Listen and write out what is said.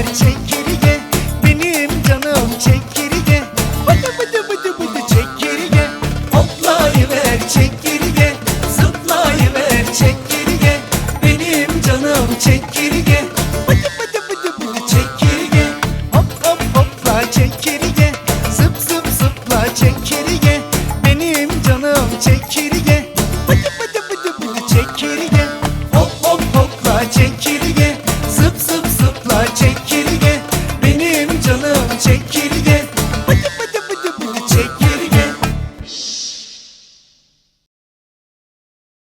Hayır çek Benim canım çek geriye Bıdı bıdı bıdı bıdı çek geriye Hoplayıver çek